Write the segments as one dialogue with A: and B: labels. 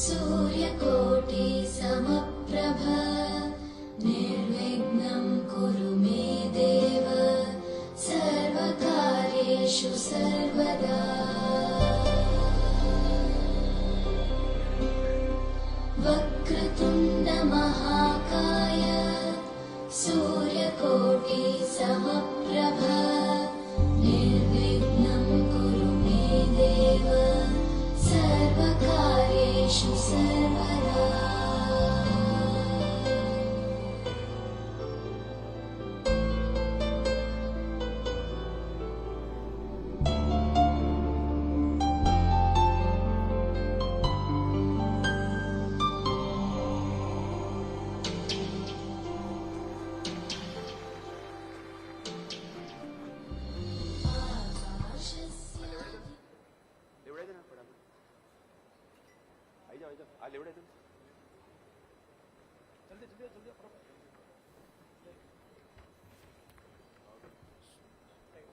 A: सूर्यको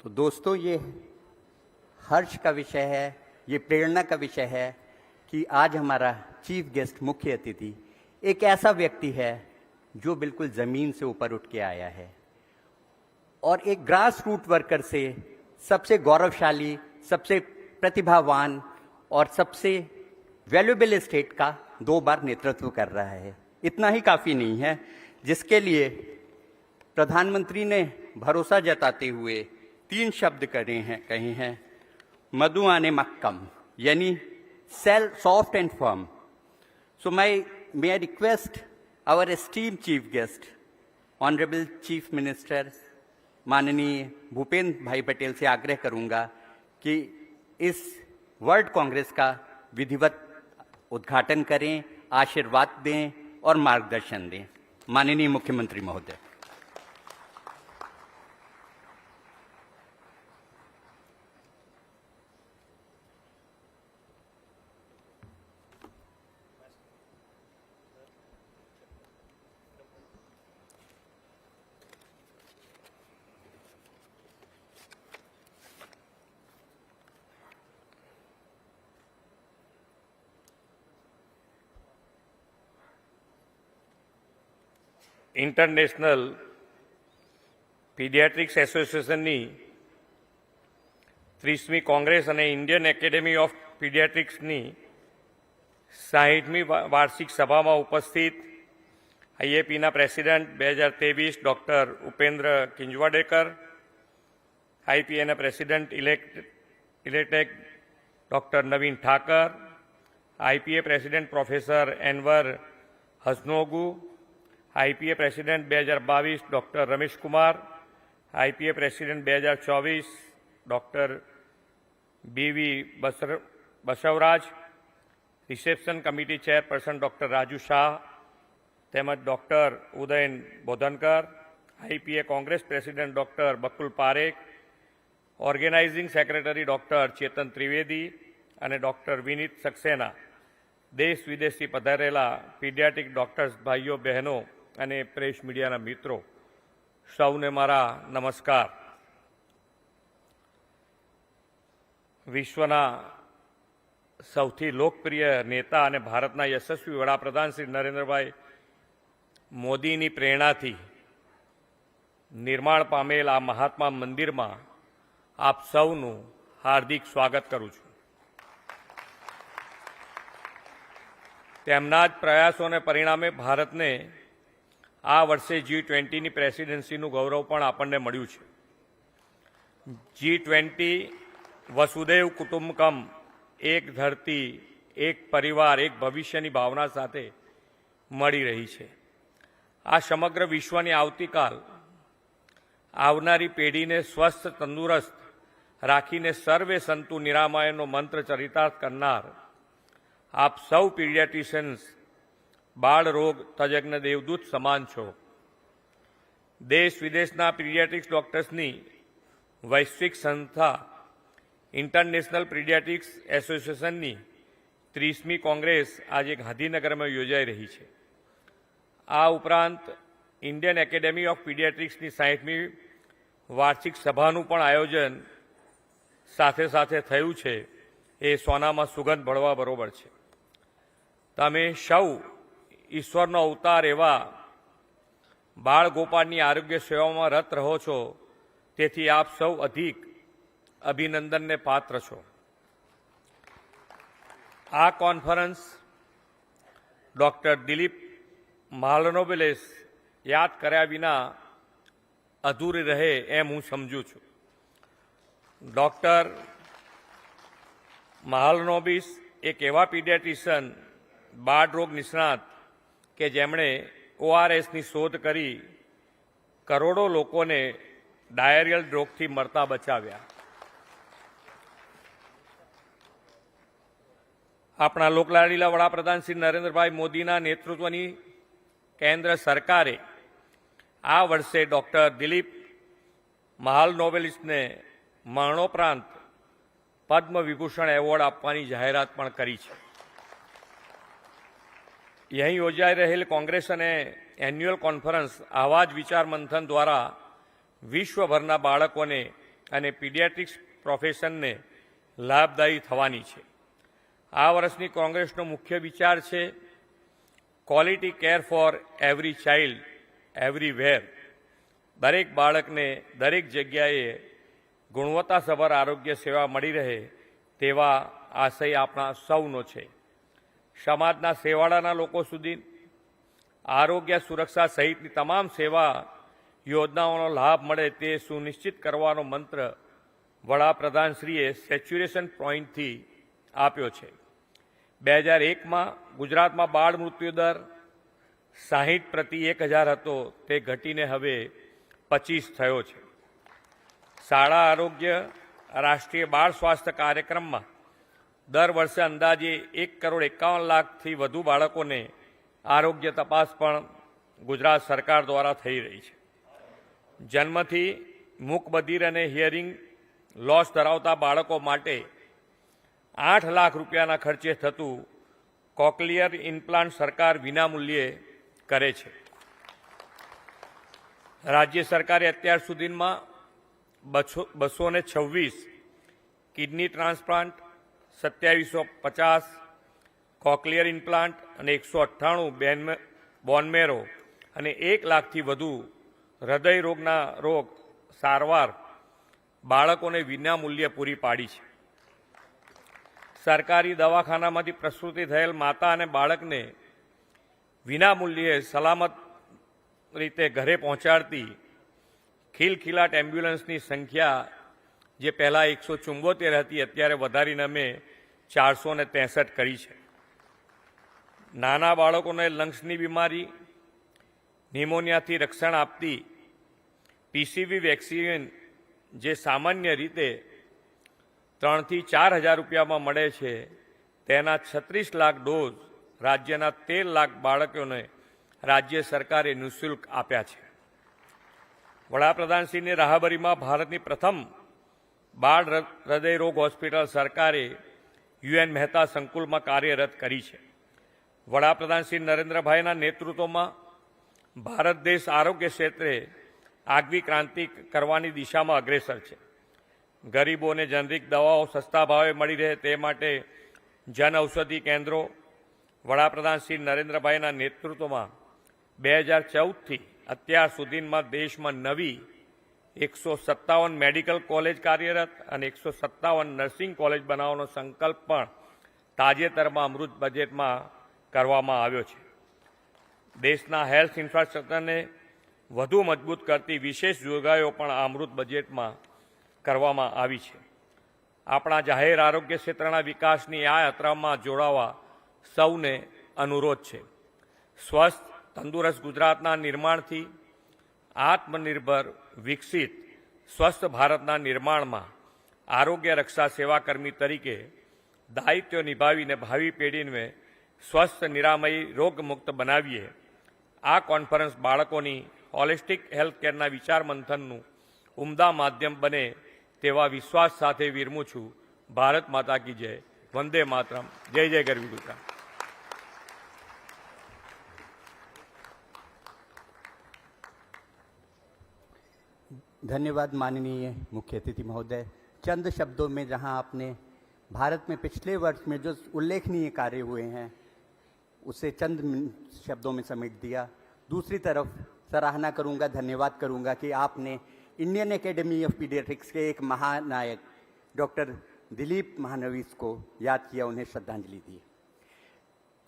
B: तो दोस्तों ये हर्ष का विषय है ये प्रेरणा का विषय है कि आज हमारा चीफ गेस्ट मुख्य अतिथि एक ऐसा व्यक्ति है जो बिल्कुल ज़मीन से ऊपर उठ के आया है और एक ग्रास रूट वर्कर से सबसे गौरवशाली सबसे प्रतिभावान और सबसे वैल्यूएबल स्टेट का दो बार नेतृत्व कर रहा है। इतना ही काफ़ी नहीं है, जिसके लिए प्रधानमंत्री ने भरोसा जताते हुए तीन शब्द करे हैं, कहे हैं, मधु आने मक्कम, यानी cell soft and firm so my may I request our esteem chief guest honourable chief minister माननीय भूपेंद्र भाई पटेल से आग्रह करूँगा कि इस वर्ल्ड कांग्रेस का विधिवत उद्घाटन करें आशीर्वाद दें और मार्गदर्शन दें माननीय मुख्यमंत्री महोदय
C: ઇન્ટરનેશનલ પીડિયાટ્રિક્સ એસોસિએશનની ત્રીસમી કોંગ્રેસ અને ઇન્ડિયન એકેડેમી ઓફ પીડિયાટ્રિક્સની સાહીઠમી વાર્ષિક સભામાં ઉપસ્થિત આઈએપીના પ્રેસિડેન્ટ બે હજાર ત્રેવીસ ડૉક્ટર ઉપેન્દ્ર કિંજવાડેકર આઈપીએના president elect ઇલેક્ટેક doctor Naveen Thakar IPA president professor Enver Hasanoglu IPA president બે હજાર બાવીસ doctor Ramesh Kumar, IPA president બે હજાર ચોવીસ doctor BV બસર, Basavaraj, reception committee chairperson doctor Raju Shah, તેમજ doctor Udayan Bodhankar, IPA congress president doctor Bakul Parekh, organising secretary doctor Chetan Trivedi અને doctor વિનીત સક્સેના. દેશ વિદેશથી પધારેલા પીડિયાટિક ડૉક્ટર્સ ભાઈઓ બહેનો અને પ્રેસ મીડિયાના મિત્રો, સૌને મારા નમસ્કાર. વિશ્વના સૌથી લોકપ્રિય નેતા અને ભારતના યશસ્વી વડાપ્રધાન શ્રી નરેન્દ્રભાઈ મોદીની પ્રેરણાથી નિર્માણ પામેલ આ મહાત્મા મંદિરમાં આપ સૌનું હાર્દિક સ્વાગત કરું છું. તેમના જ પ્રયાસોને પરિણામે ભારતને આ વર્ષે જી ટ્વેન્ટીની પ્રેસિડેન્સીનું ગૌરવ પણ આપણને મળ્યું છે. જી ટ્વેન્ટી વસુદેવ કુટુંબકમ, એક ધરતી, એક પરિવાર, એક ભવિષ્યની ભાવના સાથે મળી રહી છે. આ સમગ્ર વિશ્વની આવતીકાલ આવનારી પેઢીને સ્વસ્થ, તંદુરસ્ત રાખીને સર્વે સંતુ નિરામયનો મંત્ર ચરિતાર્થ કરનાર આપ સૌ પીડિયાટ્રિશિયન્સ બાળ રોગ તજજ્ઞ દેવદૂત સમાન છો. દેશ વિદેશના પીડિયાટ્રિક્સ ડોક્ટર્સની વૈશ્વિક સંસ્થા ઇન્ટરનેશનલ પીડિયાટ્રિક્સ એસોસિએશનની ત્રીસમી કોંગ્રેસ આજે ગાંધીનગરમાં યોજાઈ રહી છે. આ ઉપરાંત ઇન્ડિયન એકેડેમી ઓફ પીડિયાટ્રિક્સની સાહીઠમી વાર્ષિક સભાનું પણ આયોજન સાથે સાથે થયું છે. એ સોનામાં સુગંધ ભળવા બરોબર છે. તમે સૌ ઈશ્વરનો અવતાર એવા બાળ ગોપાળની આરોગ્ય સેવામાં રત રહો છો, તેથી આપ સૌ અધિક અભિનંદનને પાત્ર છો. આ કોન્ફરન્સ ડૉક્ટર દિલીપ માલનોબેલેસ યાદ કર્યા વિના અધૂરી રહે એમ હું સમજું છું. ડૉક્ટર મહાલનોબિસ એક એવા પીડિયાટ્રિશિયન બાળ રોગ નિષ્ણાત કે જેમણે ઓઆરએસની શોધ કરી કરોડો લોકોને ડાયરિયલ રોગથી મરતા બચાવ્યા. આપણા લોકલાડીલા વડાપ્રધાન શ્રી નરેન્દ્રભાઈ મોદીના નેતૃત્વની કેન્દ્ર સરકારે આ વર્ષે ડોક્ટર દિલીપ મહાલ નોવેલિસ્ટને મરણોપરાંત પદ્મ વિભૂષણ એવોર્ડ આપવાની જાહેરાત પણ કરી છે. અહીં યોજાઈ રહેલ કોંગ્રેસ અને એન્યુઅલ કોન્ફરન્સ આવા જ વિચાર મંથન દ્વારા વિશ્વભરના બાળકોને અને પીડિયાટ્રિક્સ પ્રોફેશનને લાભદાયી થવાની છે આ વર્ષની કોંગ્રેસનો મુખ્ય વિચાર છે quality care for every child everywhere દરેક બાળકને દરેક જગ્યાએ ગુણવત્તાસભર આરોગ્ય સેવા મળી રહે તેવા આશય આપણા સૌનો છે સમાજના સેવાળાના લોકો સુધી, આરોગ્ય સુરક્ષા સહિતની તમામ સેવા યોજનાઓનો લાભ મળે તે સુનિશ્ચિત કરવાનો મંત્ર વડાપ્રધાનશ્રીએ સેચ્યુરેશન પોઈન્ટથી આપ્યો છે. બે હજાર એકમાં ગુજરાતમાં બાળ મૃત્યુદર સાહીઠ પ્રતિ એક હજાર હતો, તે ઘટીને હવે પચીસ થયો છે. શાળા આરોગ્ય રાષ્ટ્રીય બાળ સ્વાસ્થ્ય કાર્યક્રમમાં દર વર્ષે અંદાજે એક કરોડ એકાવન લાખથી વધુ બાળકોને આરોગ્ય તપાસ પણ ગુજરાત સરકાર દ્વારા થઈ રહી છે. જન્મથી મૂક બધિર અને હિયરિંગ લોસ ધરાવતા બાળકો માટે આઠ લાખ રૂપિયાના ખર્ચે થતું કોકલિયર ઇમ્પ્લાન્ટ સરકાર વિનામૂલ્યે કરે છે. રાજ્ય સરકારે અત્યાર સુધીમાં બસો બસોને છવ્વીસ કિડની ટ્રાન્સપ્લાન્ટ સત્યાવીસો પચાસ કોકલિયર ઇમ્પ્લાન્ટ અને એકસો અઠ્ઠાણું બોનમેરો અને એક લાખથી વધુ હૃદય રોગના રોગ સારવાર બાળકોને વિનામૂલ્યે પૂરી પાડી છે. સરકારી દવાખાનામાંથી પ્રસૂતિ થયેલ માતા અને બાળકને વિનામૂલ્યે સલામત રીતે ઘરે પહોંચાડતી ખિલખિલાટ એમ્બ્યુલન્સની સંખ્યા જે પહેલાં એકસો ચુંબોતેર હતી, અત્યારે વધારીને અમે ચારસો ને ત્રેસઠ કરી છે. નાના બાળકોને લંગ્સની બીમારી, નિમોનિયાથી રક્ષણ આપતી પીસીવી વેક્સિન જે સામાન્ય રીતે ત્રણથી ચાર હજાર રૂપિયામાં મળે છે, તેના છત્રીસ લાખ ડોઝ રાજ્યના તેર લાખ બાળકોને રાજ્ય સરકારે નિઃશુલ્ક આપ્યા છે. વડાપ્રધાનશ્રીની રાહબરીમાં ભારતની પ્રથમ બાળ હૃદય રોગ હોસ્પિટલ સરકારે યુએન મહેતા સંકુલમાં કાર્યરત કરી છે. વડાપ્રધાન શ્રી નરેન્દ્રભાઈના નેતૃત્વમાં ભારત દેશ આરોગ્ય ક્ષેત્રે આગવી ક્રાંતિ કરવાની દિશામાં અગ્રેસર છે. ગરીબોને જનરિક દવાઓ સસ્તા ભાવે મળી રહે તે માટે જન ઔષધિ કેન્દ્રો વડાપ્રધાન શ્રી નરેન્દ્રભાઈના નેતૃત્વમાં બે હજાર ચૌદથી અત્યાર સુધીમાં દેશમાં નવી એકસો સત્તાવન મેડિકલ કોલેજ કાર્યરત અને એકસો સત્તાવન નર્સિંગ કોલેજ બનાવવાનો સંકલ્પ પણ તાજેતરમાં અમૃત બજેટમાં કરવામાં આવ્યો છે. દેશના હેલ્થ ઇન્ફ્રાસ્ટ્રક્ચરને વધુ મજબૂત કરતી વિશેષ જોગવાઈઓ પણ આ અમૃત બજેટમાં કરવામાં આવી છે. આપણા જાહેર આરોગ્ય ક્ષેત્રના વિકાસની આ યાત્રામાં જોડાવા સૌને અનુરોધ છે. સ્વસ્થ, તંદુરસ્ત ગુજરાતના નિર્માણથી આત્મનિર્ભર, વિકસિત, સ્વસ્થ ભારતના નિર્માણમાં આરોગ્ય રક્ષા સેવાકર્મી તરીકે દાયિત્વ નિભાવીને ભાવિ પેઢીને સ્વસ્થ, નિરામયી, રોગમુક્ત બનાવીએ. આ કોન્ફરન્સ બાળકોની હોલિસ્ટિક હેલ્થ કેરના વિચાર મંથનનું ઉમદા માધ્યમ બને તેવા વિશ્વાસ સાથે વિરમું છું. ભારત માતા કી જય. વંદે માતરમ. જય જય ગરવી ગુજરાત.
B: धन्यवाद माननीय मुख्य अतिथि महोदय। चंद शब्दों में जहाँ आपने भारत में पिछले वर्ष में जो उल्लेखनीय कार्य हुए हैं, उसे चंद शब्दों में समेट दिया। दूसरी तरफ़ सराहना करूँगा, धन्यवाद करूँगा कि आपने इंडियन एकेडमी ऑफ़ पीडियाट्रिक्स के एक महानायक डॉक्टर दिलीप महानवीस को याद किया, उन्हें श्रद्धांजलि दी।